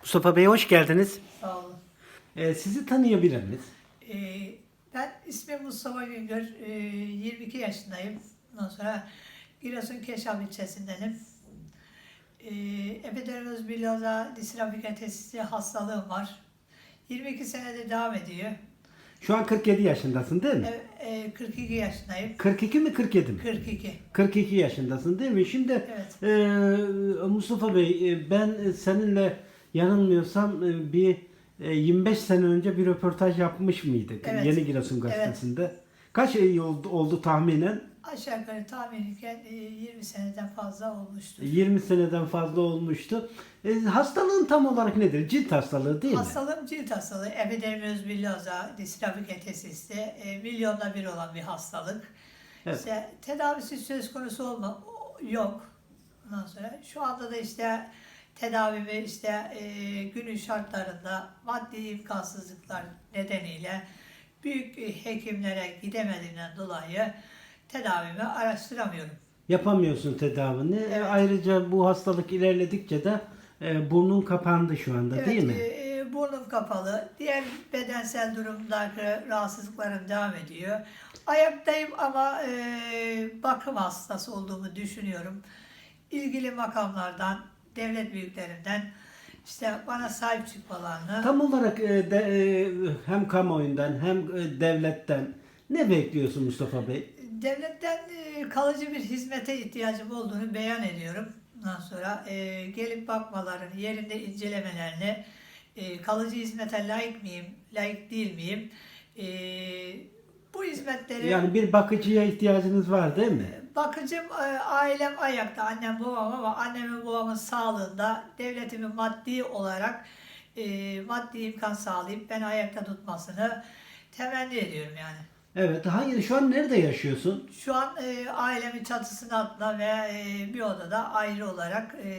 Mustafa Bey hoş geldiniz. Sağ olun. Ee, sizi tanıyabilir miyiz? Ee, ben ismim Mustafa Güngör. Ee, 22 yaşındayım. Ondan sonra Giresun Keşaf ilçesindenim. Ee, epidermoz bilyoza disrafika tesisi hastalığım var. 22 senedir devam ediyor. Şu an 47 yaşındasın değil mi? E, e, 42 yaşındayım. 42 mi 47 mi? 42. 42 yaşındasın değil mi? Şimdi Evet. e, Mustafa Bey e, ben seninle yanılmıyorsam e, bir e, 25 sene önce bir röportaj yapmış mıydık? Evet. Yeni Giresun gazetesinde. Kaç ay oldu, oldu tahminen? Aşağı yukarı tahminimken e, 20 seneden fazla olmuştur. 20 seneden fazla olmuştu. E, hastalığın tam olarak nedir? Cilt hastalığı değil mi? Hastalığım cilt hastalığı. Epidermoz bilyoza disrafika tesisi e, milyonda bir olan bir hastalık. Evet. İşte tedavisi söz konusu olma yok. Ondan sonra şu anda da işte tedavimi işte e, günün şartlarında maddi imkansızlıklar nedeniyle büyük e, hekimlere gidemediğimden dolayı tedavimi araştıramıyorum. Yapamıyorsun tedavini. E, Evet. ayrıca bu hastalık ilerledikçe de e, burnun kapandı şu anda Evet, değil mi? e, e, burnum kapalı. Diğer bedensel durumdaki rahatsızlıklarım devam ediyor. Ayaktayım ama e, bakım hastası olduğumu düşünüyorum. İlgili makamlardan, devlet büyüklerinden işte bana sahip çıkmalarını Tam olarak e, de, e, hem kamuoyundan hem e, devletten ne bekliyorsun Mustafa Bey? devletten e, kalıcı bir hizmete ihtiyacım olduğunu beyan ediyorum. Ondan sonra e, gelip bakmalarını, yerinde incelemelerini, e, kalıcı hizmete layık mıyım, layık değil miyim? E, bu hizmetleri Yani bir bakıcıya ihtiyacınız var değil mi? bakıcım e, ailem ayakta, annem babam ama annemin babamın sağlığında devletimin maddi olarak e, maddi imkan sağlayıp beni ayakta tutmasını temenni ediyorum yani. Evet. Hayır şu an nerede yaşıyorsun? Şu an e, ailemin çatısının altında ve e, bir odada ayrı olarak e,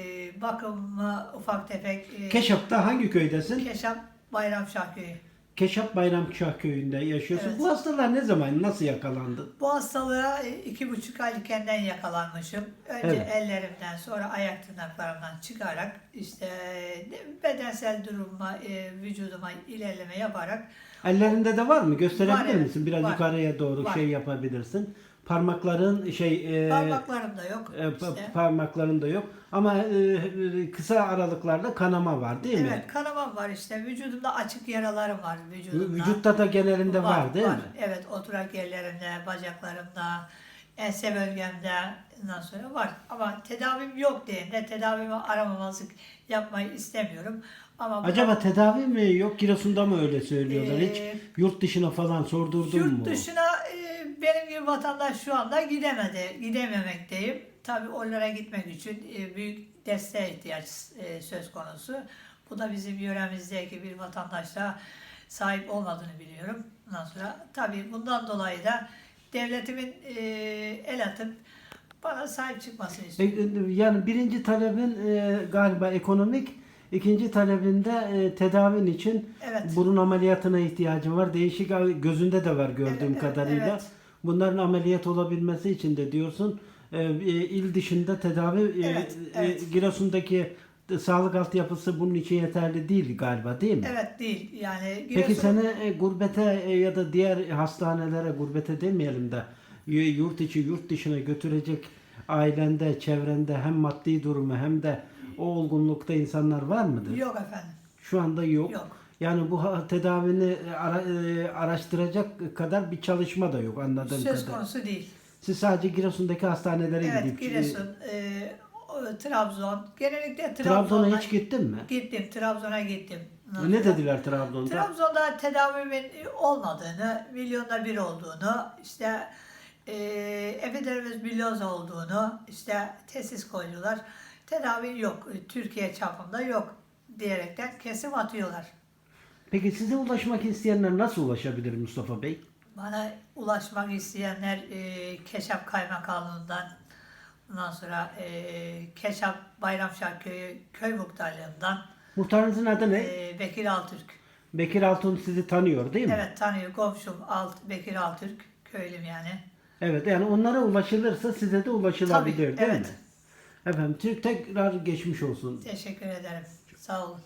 bakımı ufak tefek e, Keşap'ta hangi köydesin? Keşap Bayramşah Köyü. Keşap Bayramkşah köyünde yaşıyorsun. Evet. Bu hastalar ne zaman nasıl yakalandı? Bu hastalığa e, iki buçuk aylıkken yakalanmışım. Önce Evet. ellerimden sonra ayak tırnaklarımdan çıkarak işte e, bedensel duruma, e, vücuduma ilerleme yaparak Ellerinde de var mı? Gösterebilir Var, misin? Biraz Var. yukarıya doğru Var. şey yapabilirsin. Parmakların şey e, parmaklarım da yok. e, pa- işte. parmakların da yok. Ama e, kısa aralıklarda kanama var değil mi? Evet kanamam var işte. Vücudumda açık yaralarım var vücudumda. Vücutta da genelinde var, değil mi? Evet oturak yerlerimde, bacaklarımda, ense bölgemde ondan sonra var. Ama tedavim yok diye tedavimi aramamazlık yapmayı istemiyorum. Ama bu- Acaba tedavi mi yok? Giresun'da mı öyle söylüyorlar? Hiç Ee, yurt dışına falan sordurdun yurt mu? dışına e, benim gibi vatandaş şu anda gidemedi, gidememekteyim. Tabii oralara gitmek için e, büyük desteğe ihtiyaç e, söz konusu. Bu da bizim yöremizdeki bir vatandaşla sahip olmadığını biliyorum. Ondan sonra tabii bundan dolayı da devletimin e, el atıp bana sahip çıkmasını istiyorum. Yani birinci talebin galiba ekonomik, ikinci talebinde e, tedavin için Evet. burun ameliyatına ihtiyacın var. Değişik gözünde de var gördüğüm Evet, evet, kadarıyla. evet. Bunların ameliyat olabilmesi için de diyorsun e, il dışında tedavi e, Evet, e, evet. Giresun'daki sağlık altyapısı bunun için yeterli değil galiba değil mi? Evet değil yani. Peki Giresun- seni e, gurbete e, ya da diğer hastanelere gurbete demeyelim de yurt içi yurt dışına götürecek ailende, çevrende hem maddi durumu hem de o olgunlukta insanlar var mıdır? Yok efendim. Şu anda yok. Yok. Yani bu tedavini e, ara- e, araştıracak kadar bir çalışma da yok anladığım Söz kadarıyla. konusu değil. Siz sadece Giresun'daki hastanelere Evet gidip Giresun, e, Trabzon. Genellikle Trabzon'a Trabzon'a hiç gittin mi? gittim. Trabzon'a gittim. Ne dediler Trabzon'da? Trabzon'da tedavimin olmadığını, milyonda bir olduğunu, işte e, epidermis bilyoza olduğunu, işte tesis koyuyorlar. Tedavi yok, e, Türkiye çapında yok diyerekten kesim atıyorlar. Peki size ulaşmak isteyenler nasıl ulaşabilir Mustafa Bey? Bana ulaşmak isteyenler e, Keşap Kaymakamlığından, ondan sonra e, Keşap Bayramşah Köyü Köy Muhtarlığından, Muhtarınızın adı ne? e, Bekir Altürk. Bekir Altun sizi tanıyor değil mi? Evet tanıyor komşum Alt, Bekir Altürk, köylüm yani. Evet yani onlara ulaşılırsa size de ulaşılabilir Tabii, değil evet. mi? Efendim Türk tekrar geçmiş olsun. Teşekkür ederim. Sağ olun.